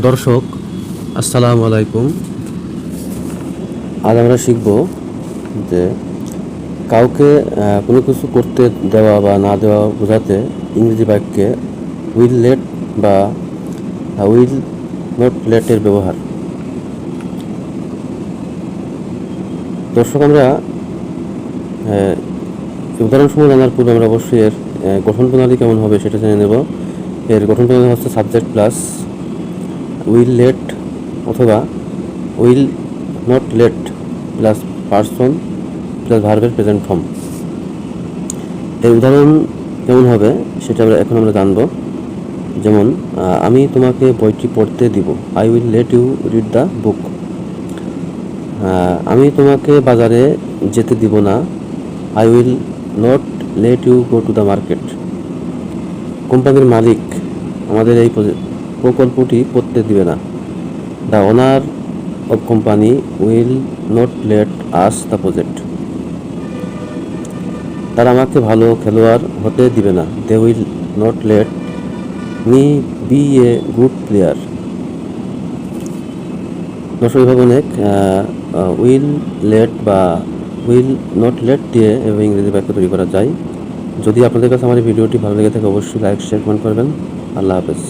দর্শক, আসসালামু আলাইকুম। আজ আমরা শিখব যে কাউকে কোনো কিছু করতে দেওয়া বা না দেওয়া বোঝাতে ইংরেজি বাক্যে উইল লেট বা উইল নট লেটের ব্যবহার। দর্শক, আমরা উদাহরণসমূহ জানার পূর্বে আমরা অবশ্যই এর গঠন প্রণালী কেমন হবে সেটা জেনে নেব। এর গঠন প্রণালী হচ্ছে সাবজেক্ট প্লাস উইল লেট অথবা will not let plus person plus ভার্বের প্রেজেন্ট ফর্ম এর উদাহরণ কেমন হবে সেটা আমরা এখন আমরা জানব। যেমন আমি তোমাকে বইটি পড়তে দিব। I will let you read the book আমি তোমাকে বাজারে যেতে দিব না। I will not let you go to the market কোম্পানির মালিক আমাদের এই প্রকল্পটি করতে দিবে না। The owner of company will not let us the project তারা আমাকে ভালো খেলোয়াড় হতে দিবে না। They will not let me be a good player দর্শক অনেক উইল লেট বা উইল নট লেট দিয়ে এভাবে ইংরেজি বাক্য তৈরি করা যায়। যদি আপনাদের কাছে আমার ভিডিওটি ভালো লেগে থাকে, অবশ্যই লাইক শেয়ার কমেন্ট করবেন। আল্লাহ হাফেজ।